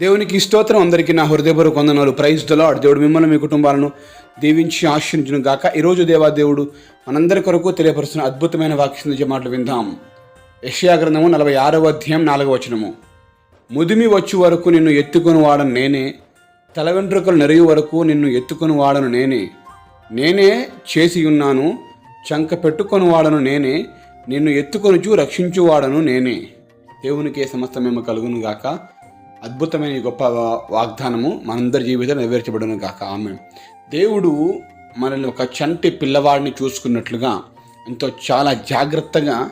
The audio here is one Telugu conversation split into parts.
దేవునికి స్తోత్రం. అందరికీ నా హృదయపూర్వక వందనాలు. ప్రైజ్ దలాడ్ దేవుడు మిమ్మల్ని మీ కుటుంబాలను దీవించి ఆశ్రయించును గాక. ఈరోజు దేవా దేవుడు మనందరి కొరకు తెలియపరుస్తున్న అద్భుతమైన వాక్యం నుంచి మాటలు విందాం. యష్యా గ్రంథము నలభై ఆరవ అధ్యాయం నాలుగవ వచనము. ముదిమి వచ్చు వరకు నిన్ను ఎత్తుకొని వాడను నేనే. తల వెంట్రుకలు నెరయు వరకు నిన్ను ఎత్తుకొని వాడను నేనే. నేనే చేసి ఉన్నాను చంక పెట్టుకొని వాడను నేనే. నిన్ను ఎత్తుకొనుచు రక్షించు వాడను నేనే. దేవునికే సమస్తమేమో కలుగును గాక. అద్భుతమైన ఈ గొప్ప వాగ్దానము మనందరి జీవితంలో నెరవేర్చబడను కాక ఆమె దేవుడు మనల్ని ఒక చంటి పిల్లవాడిని చూసుకున్నట్లుగా ఎంతో చాలా జాగ్రత్తగా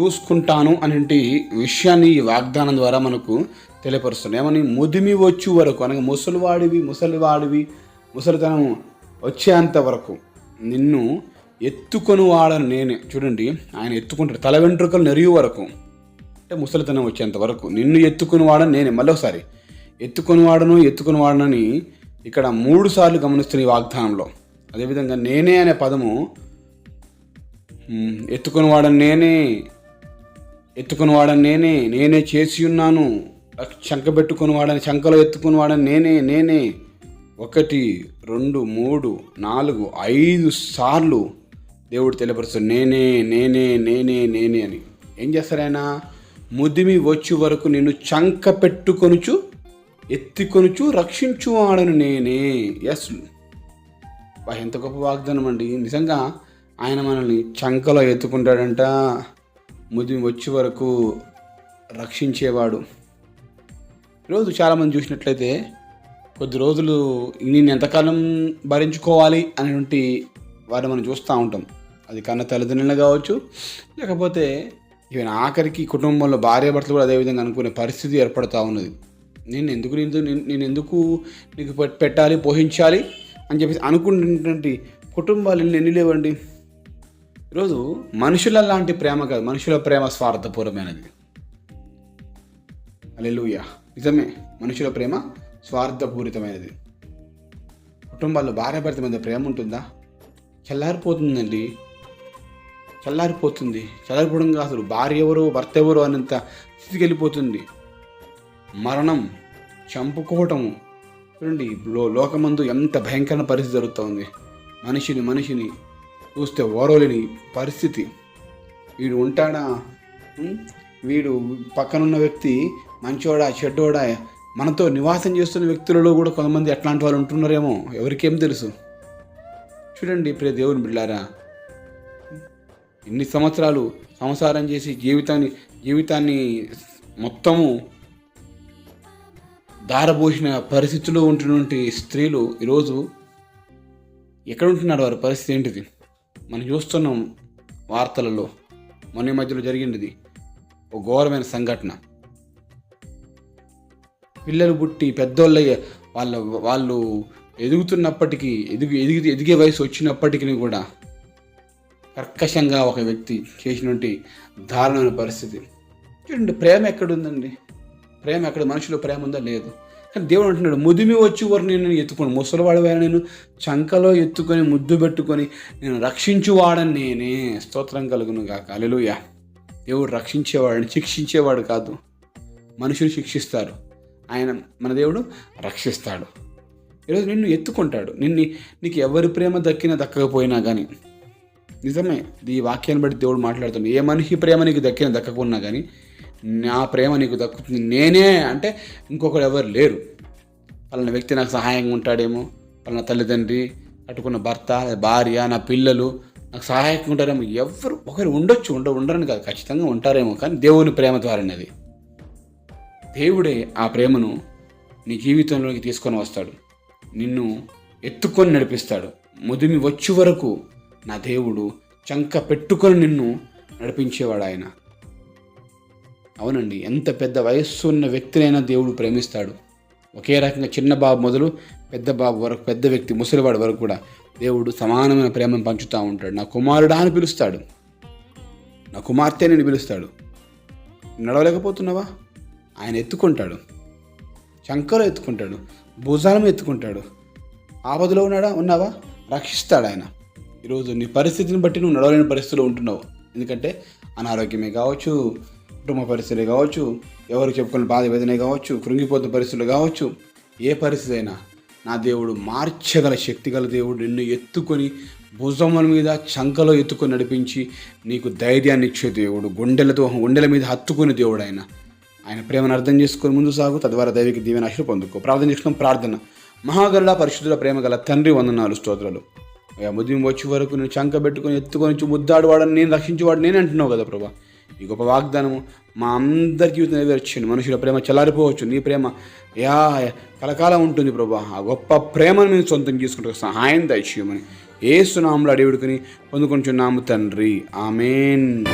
చూసుకుంటాను అనేటి విషయాన్ని ఈ వాగ్దానం ద్వారా మనకు తెలియపరుస్తుంది. ఏమని? ముదిమి వచ్చు వరకు అనగా ముసలివాడివి ముసలివాడివి ముసలితనం వచ్చేంత వరకు నిన్ను ఎత్తుకొని వాడను నేనే. చూడండి ఆయన ఎత్తుకుంటాడు. తల వెంట్రుకలు నెరియు వరకు. అంటే ముసలితనం వచ్చేంత వరకు నిన్ను ఎత్తుకునివాడని నేనే మళ్ళీ ఒకసారి. ఎత్తుకొని వాడను ఎత్తుకొని వాడనని ఇక్కడ మూడు సార్లు గమనిస్తున్న ఈ వాగ్దానంలో. అదేవిధంగా నేనే అనే పదము ఎత్తుకునివాడని ఎత్తుకొని వాడని నేనే ఎత్తుకునివాడని నేనే నేనే చేసి ఉన్నాను చంక పెట్టుకొని వాడని ఎత్తుకునివాడని ఎత్తుకొని నేనే నేనే. ఒకటి రెండు మూడు నాలుగు ఐదు సార్లు దేవుడు తెలియపరుస్తాడు నేనే నేనే నేనే నేనే అని. ఏం చేస్తారాయన? ముదిమి వచ్చి వరకు నిన్ను చంక పెట్టుకొనుచు ఎత్తికొనుచు రక్షించువాడను నేనే. ఎస్ ఎంత గొప్ప వాగ్దానం అండి. నిజంగా ఆయన మనల్ని చంకలో ఎత్తుకుంటాడంట. ముదిమి వచ్చే వరకు రక్షించేవాడు. ఈరోజు చాలామంది చూసినట్లయితే కొద్ది రోజులు నేను ఎంతకాలం భరించుకోవాలి అనేటువంటి వారిని మనం చూస్తూ ఉంటాం. అది కన్న తల్లిదండ్రులు కావచ్చు లేకపోతే ఈవెన్ ఆఖరికి కుటుంబంలో భార్య భర్తలు కూడా అదేవిధంగా అనుకునే పరిస్థితి ఏర్పడుతూ ఉన్నది. నేను ఎందుకు నేను నేను ఎందుకు నీకు పెట్టాలి పోషించాలి అని చెప్పేసి అనుకున్నటువంటి కుటుంబాలు ఎన్ని లేవండి? ఈరోజు మనుషుల లాంటి ప్రేమ కాదు మనుషుల ప్రేమ స్వార్థపూర్వమైనది. అలెలుయ నిజమే మనుషుల ప్రేమ స్వార్థపూరితమైనది. కుటుంబాల్లో భార్య భర్త మధ్య ప్రేమ ఉంటుందా? చల్లారిపోతుందండి. చల్లారిపోతుంది. చల్లారిపోవడం అసలు భార్య ఎవరో భర్త ఎవరో అనేంత స్థితికి వెళ్ళిపోతుంది. మరణం చంపుకోవటము. చూడండి లో లోకమందు ఎంత భయంకరమైన పరిస్థితి జరుగుతుంది. మనిషిని మనిషిని చూస్తే ఓరవలేని పరిస్థితి. వీడు ఉంటాడా? వీడు పక్కనున్న వ్యక్తి మంచోడా చెడ్డోడా మనతో నివాసం చేస్తున్న వ్యక్తులలో కూడా కొంతమంది ఎట్లాంటి వాళ్ళు ఉంటున్నారేమో. ఎవరికేం తెలుసు? చూడండి ప్రియ దేవుని బిళ్ళారా ఇన్ని సంవత్సరాలు సంసారం చేసి జీవితాన్ని జీవితాన్ని మొత్తము దారబోసిన పరిస్థితుల్లో ఉంటున్నటువంటి స్త్రీలు ఈరోజు ఎక్కడ ఉంటున్నారు వారి పరిస్థితి ఏంటిది? మనం చూస్తున్నాం వార్తలలో మొన్న ఈ మధ్యలో జరిగినది ఒక ఘోరమైన సంఘటన. పిల్లలు పుట్టి పెద్దోళ్ళయ్య వాళ్ళ వాళ్ళు ఎదుగుతున్నప్పటికీ ఎదుగు ఎదిగి ఎదిగే వయసు వచ్చినప్పటికీ కూడా కర్కశంగా ఒక వ్యక్తి చేసినటువంటి దారుణమైన పరిస్థితి. చూడండి ప్రేమ ఎక్కడుందండి? ప్రేమ ఎక్కడ? మనుషులో ప్రేమ ఉందా? లేదు. కానీ దేవుడు అంటున్నాడు ముదిమి వచ్చి వారు నేను ఎత్తుకొని. ముసలివాడివైనా నేను చంకలో ఎత్తుకొని ముద్దు పెట్టుకొని నేను రక్షించువాడని నేనే స్తోత్రం కలుగును కాక అలెలుయ దేవుడు రక్షించేవాడని శిక్షించేవాడు కాదు. మనుషులు శిక్షిస్తారు. ఆయన మన దేవుడు రక్షిస్తాడు. ఈరోజు నిన్ను ఎత్తుకుంటాడు. నిన్ను నీకు ఎవరి ప్రేమ దక్కినా దక్కకపోయినా కానీ నిజమే ఈ వాక్యాన్ని బట్టి దేవుడు మాట్లాడుతున్నాడు. ఏ మనిషి ప్రేమ నీకు దక్కిన దక్కకున్నా కానీ నా ప్రేమ నీకు దక్కుతుంది. నేనే అంటే ఇంకొకరు ఎవరు లేరు. పలానా వ్యక్తి నాకు సహాయంగా ఉంటాడేమో పలానా తల్లిదండ్రి కట్టుకున్న భర్త భార్య నా పిల్లలు నాకు సహాయంగా ఉంటారేమో ఎవరు ఒకరు ఉండొచ్చు ఉండ ఉండరని కాదు ఖచ్చితంగా ఉంటారేమో కానీ దేవుని ప్రేమ ద్వారానే అది. దేవుడే ఆ ప్రేమను నీ జీవితంలోకి తీసుకొని వస్తాడు. నిన్ను ఎత్తుకొని నడిపిస్తాడు. ముదిమి వచ్చే వరకు నా దేవుడు చంక పెట్టుకొని నిన్ను నడిపించేవాడు ఆయన అవునండి ఎంత పెద్ద వయస్సు ఉన్న వ్యక్తినైనా దేవుడు ప్రేమిస్తాడు. ఒకే రకంగా చిన్న బాబు మొదలు పెద్ద బాబు వరకు పెద్ద వ్యక్తి ముసలివాడు వరకు కూడా దేవుడు సమానమైన ప్రేమను పంచుతూ ఉంటాడు. నా కుమారుడా అని పిలుస్తాడు. నా కుమార్తె నేను పిలుస్తాడు. నడవలేకపోతున్నావా? ఆయన ఎత్తుకుంటాడు. చంకలో ఎత్తుకుంటాడు. భుజాలను ఎత్తుకుంటాడు. ఆపదలో ఉన్నాడా? ఉన్నావా? రక్షిస్తాడు ఆయన ఈరోజు నీ పరిస్థితిని బట్టి నువ్వు నడవలేని పరిస్థితిలో ఉంటున్నావు. ఎందుకంటే అనారోగ్యమే కావచ్చు కుటుంబ పరిస్థితులే కావచ్చు ఎవరు చెప్పుకున్న బాధ వేదనే కావచ్చు కృంగిపోతున్న పరిస్థితులు కావచ్చు ఏ పరిస్థితి అయినా నా దేవుడు మార్చగల శక్తి గల దేవుడు నిన్ను ఎత్తుకొని భుజముల మీద చంకలో ఎత్తుకొని నడిపించి నీకు ధైర్యాన్ని ఇచ్చే దేవుడు గుండెలతో గుండెల మీద హత్తుకునే దేవుడు ఆయన. ఆయన ప్రేమను అర్థం చేసుకొని ముందు సాగు తద్వారా దైవిక దీవెనాశలు పొందుకో. ప్రార్థన చేసుకున్న ప్రార్థన. మహాగరుడ పరిశుద్ధుల ప్రేమ గల తండ్రి వందనాలు స్తోత్రాలు. అయ్యా వచ్చే వరకు నేను చంక పెట్టుకొని ఎత్తుకొని వచ్చి ముద్దాడువాడని నేను రక్షించేవాడు నేను అంటున్నావు కదా ప్రభా. ఈ గొప్ప వాగ్దానము మా అందరి జీవితం నెరవేర్చండి మనుషుల ప్రేమ చల్లారిపోవచ్చు. నీ ప్రేమ యా కలకాలం ఉంటుంది ప్రభా. ఆ గొప్ప ప్రేమను మేము సొంతం చేసుకుంటూ సహాయం దయచేయమని ఏ సునాములు అడివిడుకుని పొందుకుంటున్నాము తండ్రి. ఆమెన్.